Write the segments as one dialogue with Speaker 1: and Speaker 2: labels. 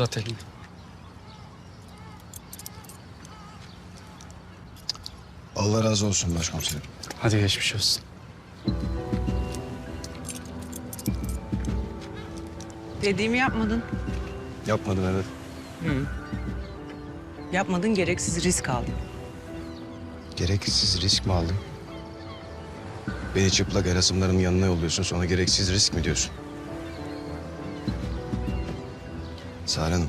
Speaker 1: uzat elini.
Speaker 2: Allah razı olsun başkomiserim.
Speaker 1: Hadi geçmiş olsun.
Speaker 3: Dediğimi yapmadın.
Speaker 2: Yapmadım evet.
Speaker 3: Yapmadın gereksiz risk aldın.
Speaker 2: Gereksiz risk mi aldım? Beni çıplak el asımlarımın yanına yolluyorsun sonra gereksiz risk mi diyorsun? Sare Hanım,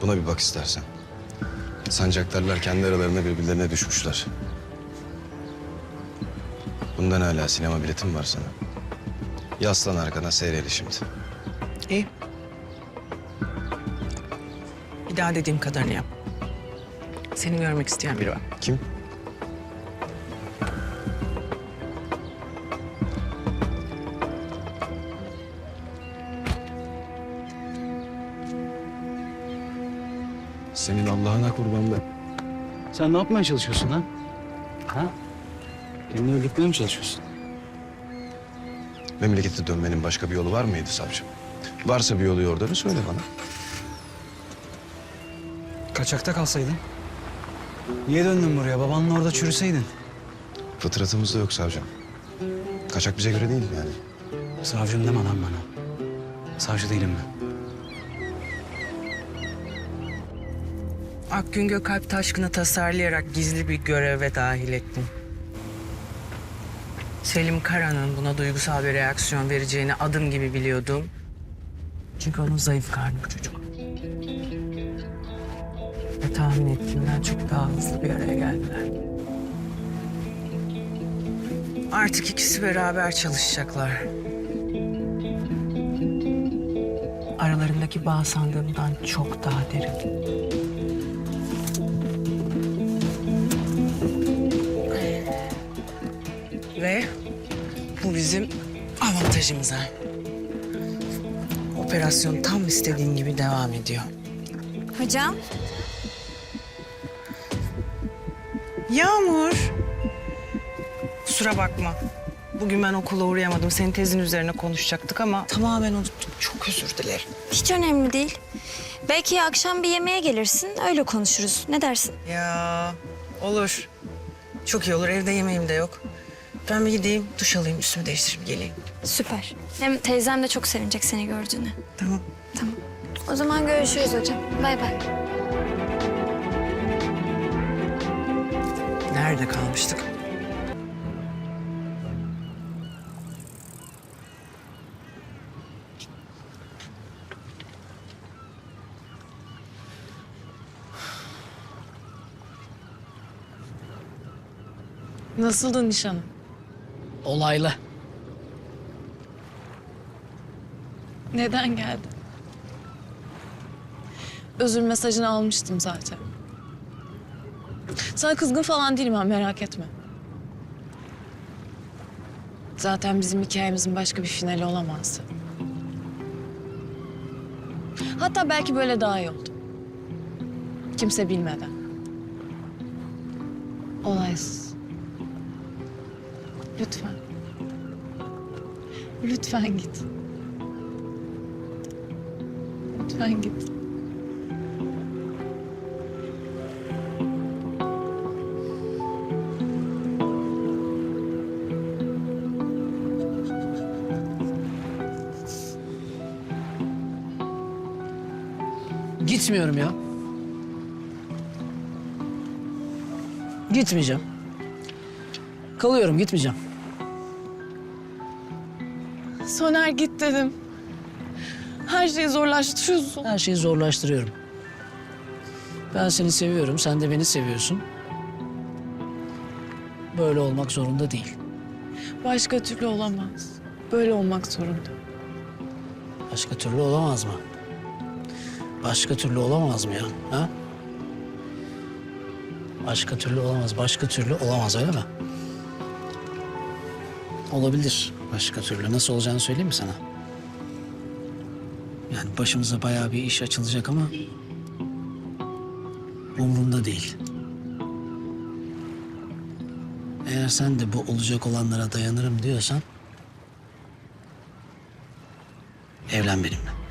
Speaker 2: buna bir bak istersen. Sancaktarlar kendi aralarında birbirlerine düşmüşler. Bundan hala sinema biletim var sana. Yaslan arkana seyreli şimdi.
Speaker 3: İyi. Bir daha dediğim kadarını yap. Seni görmek isteyen biri var.
Speaker 2: Kim? Senin Allah'ına kurban be.
Speaker 1: Sen ne yapmaya çalışıyorsun lan? Ha? Kendini öldürtmeye mi çalışıyorsun?
Speaker 2: Memlekete dönmenin başka bir yolu var mıydı savcım? Varsa bir yolu yordamı söyle bana.
Speaker 1: Kaçakta kalsaydın. Niye döndün buraya? Babanla orada çürüseydin.
Speaker 2: Fıtratımızda yok savcım. Kaçak bize göre değil yani.
Speaker 1: Savcım deme lan bana. Savcı değilim ben.
Speaker 3: Akgün Gökalp Taşkın'ı tasarlayarak gizli bir göreve dahil ettim. Selim Kara'nın buna duygusal bir reaksiyon vereceğini adım gibi biliyordum. Çünkü onun zayıf karnı bu çocuk. Ve tahmin ettiğimden çok daha hızlı bir araya geldiler. Artık ikisi beraber çalışacaklar. Aralarındaki bağ sandığımdan çok daha derin. Bizim avantajımıza. Operasyon tam istediğin gibi devam ediyor.
Speaker 4: Hocam,
Speaker 3: Yağmur. Kusura bakma. Bugün ben okula uğrayamadım. Senin tezin üzerine konuşacaktık ama tamamen unuttum. Çok özür dilerim.
Speaker 4: hiç önemli değil. Belki akşam bir yemeğe gelirsin, öyle konuşuruz. Ne dersin?
Speaker 3: Ya olur. Çok iyi olur. Evde yemeğim de yok. Ben bir gideyim, duş alayım, üstümü değiştirip geleyim.
Speaker 4: Süper. Hem teyzem de çok sevinecek seni gördüğüne.
Speaker 3: Tamam.
Speaker 4: Tamam. O zaman görüşürüz hocam. Bay bay.
Speaker 3: Nerede kalmıştık?
Speaker 5: Nasıldı nişanın?
Speaker 6: Olaylı.
Speaker 5: Neden geldin? Özür mesajını almıştım zaten. Sana kızgın falan değilim ha merak etme. Zaten bizim hikayemizin başka bir finali olamazdı. Hatta belki böyle daha iyi oldu. Kimse bilmeden. Olaysız. Lütfen. Lütfen git. Lütfen git.
Speaker 6: Gitmiyorum ya. Gitmeyeceğim. Kalıyorum, gitmeyeceğim.
Speaker 5: Soner git dedim. Her şeyi zorlaştırıyorsun.
Speaker 6: Her şeyi zorlaştırıyorum. Ben seni seviyorum, sen de beni seviyorsun. Böyle olmak zorunda değil.
Speaker 5: Başka türlü olamaz. Böyle olmak zorunda.
Speaker 6: Başka türlü olamaz mı? Başka türlü olamaz mı ya? Ha? Başka türlü olamaz, başka türlü olamaz öyle mi? Olabilir başka türlü. Nasıl olacağını söyleyeyim mi sana? Yani başımıza bayağı bir iş açılacak ama... ...umurumda değil. Eğer sen de bu olacak olanlara dayanırım diyorsan... ...evlen benimle.